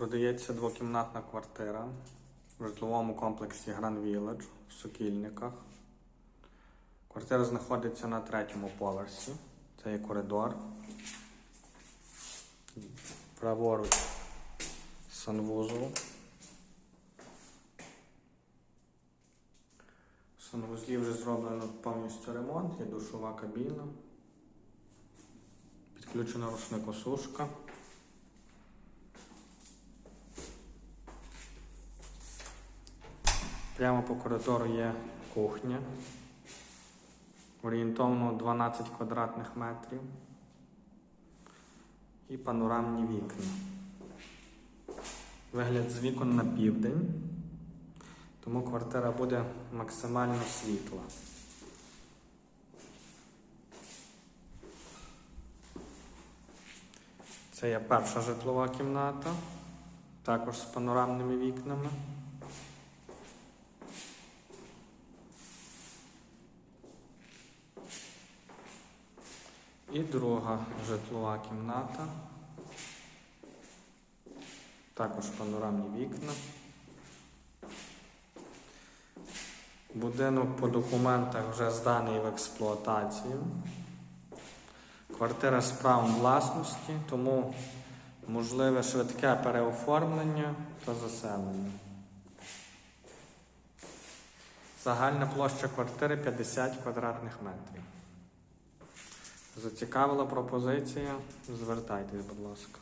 Продається двокімнатна квартира в житловому комплексі Grand Village в Сокільниках. Квартира знаходиться на третьому поверсі. Це є коридор. Праворуч санвузол. В санвузлі вже зроблено повністю ремонт, є душова кабіна. Підключена рушникосушка. Прямо по коридору є кухня. Орієнтовно 12 квадратних метрів. І панорамні вікна. Вигляд з вікон на південь. Тому квартира буде максимально світла. Це є перша житлова кімната, також з панорамними вікнами. І друга житлова кімната. Також панорамні вікна. Будинок по документах вже зданий в експлуатацію. Квартира з правом власності, тому можливе швидке переоформлення та заселення. Загальна площа квартири 50 квадратних метрів. Зацікавила пропозиція? Звертайтесь, будь ласка.